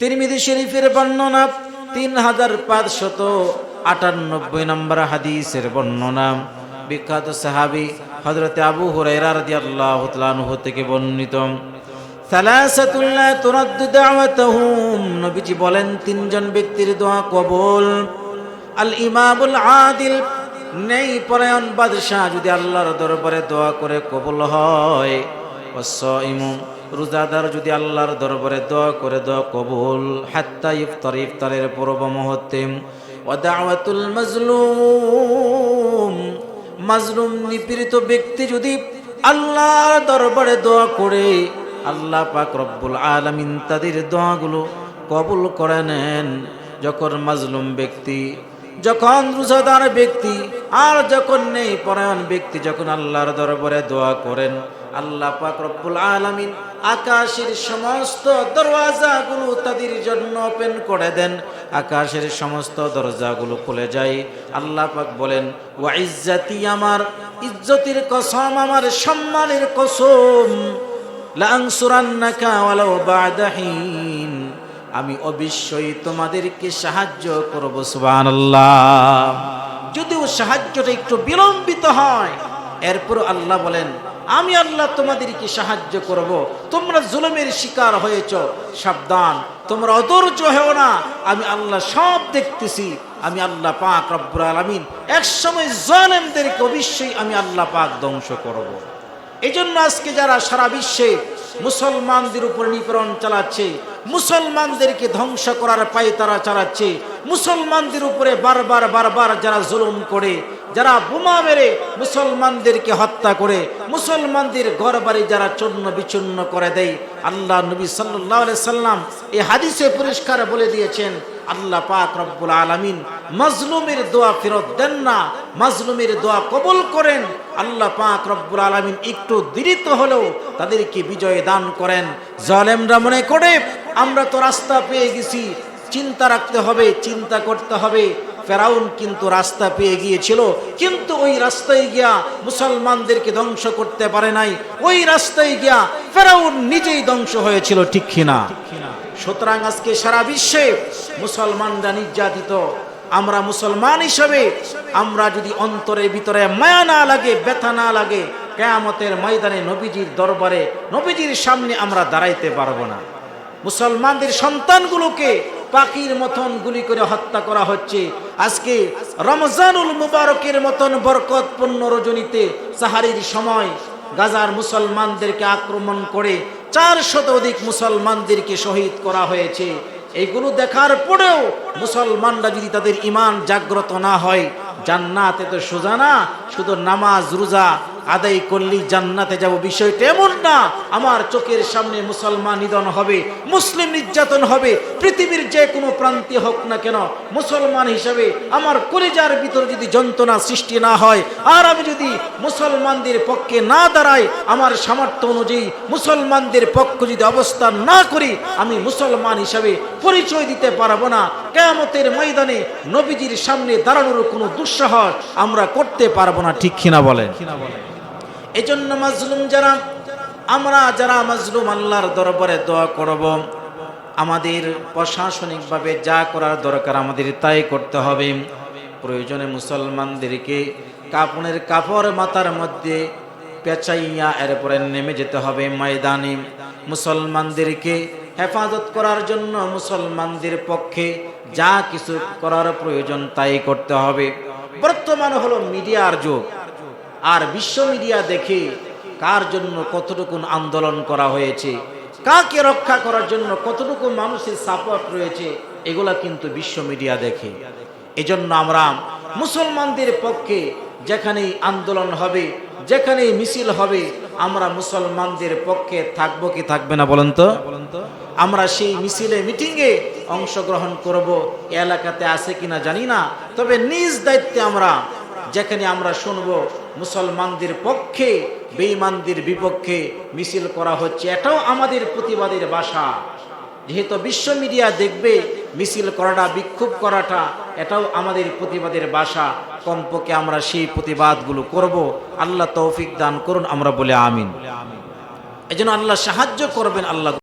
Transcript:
তিরমিজি শরীফের বর্ণনা তিন হাজার পাঁচশত আটানব্বই নম্বর হাদিসের বর্ণনা। বিখ্যাত সাহাবি হজরতে আবু হুরাইরা রাদিয়াল্লাহু তাআলা আনহু থেকে বর্ণিত। সালাসাতুল্লা তুরাদ্দু দাওয়াতাহুম নবীজি বলেন, তিনজন ব্যক্তির দোয়া কবুল। আল ইমামুল আদিল নেই পরায়ণ বাদশাহ যদি আল্লাহর দরবারে দোয়া করে কবুল হয়। ইমুম রোজাদার যদি আল্লাহর দরবারে দোয়া করে, দোয়া কবুল। হাত্তা ইফতার, ইফতারের পূর্ব মুহূর্তে। ও দাওয়াতুল মাজলুম। মাজলুম নিপীড়িত ব্যক্তি যদি আল্লাহর দরবারে দোয়া করে, আল্লাহ পাক রব্বুল আলামিন তাদের দোয়াগুলো কবুল করে নেন। যখন মাজলুম ব্যক্তি, যখন রোজাদার ব্যক্তি, আর যখন নেই পরায়ণ ব্যক্তি, যখন আল্লাহর দরবারে দোয়া করেন, আল্লাহ পাক রব্বুল আলামিন আকাশের সমস্ত দরওয়াজাগুলো তাদের জন্য ওপেন করে দেন। আকাশের সমস্ত দরজাগুলো খুলে যায়। আল্লাহ পাক বলেন, ওয়া ইজ্জাতি আমার, ইজ্জতির কসম আমার, সম্মানের কসম। আমি অবশ্যই তোমাদেরকে সাহায্য করব, সুবহানাল্লাহ। যদিও সাহায্যটা একটু বিলম্বিত হয়, এরপর আল্লাহ বলেন আমি আল্লাহ তোমাদেরকে সাহায্য করব। তোমরা জুলুমের শিকার হয়েছ। সাবধান। তোমরা অধৈর্য হেও না। আমি আল্লাহ সব দেখতেছি। আমি আল্লাহ পাক রব্বুল আলামিন। এক সময় জালেমদেরকে অবশ্যই আমি আল্লাহ পাক ধ্বংস করব। এই জন্য আজকে যারা সারা বিশ্বে মুসলমানদের উপর নিপীড়ন চালাচ্ছে, মুসলমানদেরকে ধ্বংস করার পায়ে তারা চালাচ্ছে, মুসলমানদের উপরে বারবার বারবার যারা জুলুম করে যারা বোমা মেরে মুসলমানদেরকে হত্যা করে, মুসলমানদের ঘর বাড়ি যারা চূর্ণ বিচূর্ণ করে দেয়, আল্লাহ নবী সাল্লাহ সাল্লাম এই হাদিসে পরিষ্কার বলে দিয়েছেন, আল্লাহ পাক রব্বুল আলামিন মাজলুমের দোয়া ফেরত দেন না, মাজলুমের দোয়া কবুল করেন, আল্লাহ পাক রব্বুল আলামিন একটু দেরিত হলেও তাদেরকে বিজয় দান করেন। জলেমরা মনে করে, আমরা তো রাস্তা পেয়ে গেছি, চিন্তা রাখতে হবে, চিন্তা করতে হবে ফেরাউন কিন্তু রাস্তা পেয়ে গিয়েছিল, কিন্তু ওই রাস্তায় গিয়া মুসলমানদেরকে ধ্বংস করতে পারে নাই। ওই রাস্তায় গিয়া ফেরাউন নিজেই ধ্বংস হয়েছিল, ঠিক কিনা? সুতরাং আজকে সারা বিশ্বে মুসলমানরা নির্যাতিত। আমরা মুসলমান হিসাবে, আমরা যদি অন্তরের ভিতরে মায়া না লাগে, ব্যথা না লাগে, কেয়ামতের ময়দানে নবীজির দরবারে, নবীজির সামনে আমরা দাঁড়াইতে পারব না। মুসলমানদের সন্তানগুলোকে পাখির মতন গুলি করে হত্যা করা হচ্ছে। আজকে রমজানুল মুবারকের মতন বরকতপূর্ণ রজনীতে সাহারির সময় গাজার মুসলমানদেরকে আক্রমণ করে চার শত অধিক মুসলমানদেরকে শহীদ করা হয়েছে। এইগুলো দেখার পরেও মুসলমানরা যদি তাদের ইমান জাগ্রত না হয়, জান্নাতে তো সোজা না, শুধু নামাজ, রোজা আদায় করলেই জান্নাতে যাব, বিষয়টা এমন না। আমার চোখের সামনে মুসলমান নিধন হবে, মুসলিম নির্যাতন হবে, পৃথিবীর যে কোনো প্রান্তে হোক না কেন, মুসলমান হিসাবে আমার কলিজার ভিতরে যদি যন্ত্রণা সৃষ্টি না হয়, আর আমি যদি মুসলমানদের পক্ষে না দাঁড়াই, আমার সামর্থ্য অনুযায়ী মুসলমানদের পক্ষ যদি অবস্থান না করি, আমি মুসলমান হিসাবে পরিচয় দিতে পারব না। কেয়ামতের ময়দানে নবীজির সামনে দাঁড়ানোর কোনো দুঃসাহস আমরা করতে পারব না, ঠিক কিনা বলেন? এজন্য মাজলুম যারা, আমরা যারা মাজলুম আল্লাহর দরবারে দোয়া করব, আমাদের প্রশাসনিকভাবে যা করার দরকার আমাদের তাই করতে হবে। প্রয়োজনে মুসলমানদেরকে কাপড়ের কাপড় মাথার মধ্যে পেঁচাইয়া এরপরে নেমে যেতে হবে ময়দানে। মুসলমানদেরকে হেফাজত করার জন্য মুসলমানদের পক্ষে যা কিছু করার প্রয়োজন তাই করতে হবে। বর্তমান হলো মিডিয়ার যুগ। আর বিশ্ব মিডিয়া দেখে কার জন্য কতটুকু আন্দোলন করা হয়েছে? কাকে রক্ষা করার জন্য কতটুকু মানুষের সাপোর্ট রয়েছে? এগুলা কিন্তু বিশ্ব মিডিয়া দেখে। এজন্য আমরা মুসলমানদের পক্ষে যেখানেই আন্দোলন হবে, যেখানেই মিছিল হবে, আমরা মুসলমানদের পক্ষে থাকব কি থাকবে না বলেন তো? আমরা সেই মিছিলে মিটিংয়ে অংশগ্রহণ করব। এলাকাতে আছে কিনা জানি না। তবে নিজ দায়িত্বে আমরা যেখানে আমরা শুনব মুসলমানদের পক্ষে, বেঈমানদের বিপক্ষে মিছিল করা হচ্ছে। এটাও আমাদের প্রতিবাদের বাসা। যেহেতু বিশ্ব মিডিয়া দেখবে মিছিল করাটা, বিক্ষোভ করাটা, এটাও আমাদের প্রতিবাদের বাসা। কমপক্ষে আমরা সেই প্রতিবাদগুলো করব। আল্লাহ তৌফিক দান করুন, আমরা বলে আমিন। এই জন্য আল্লাহ সাহায্য করবেন আল্লাহ।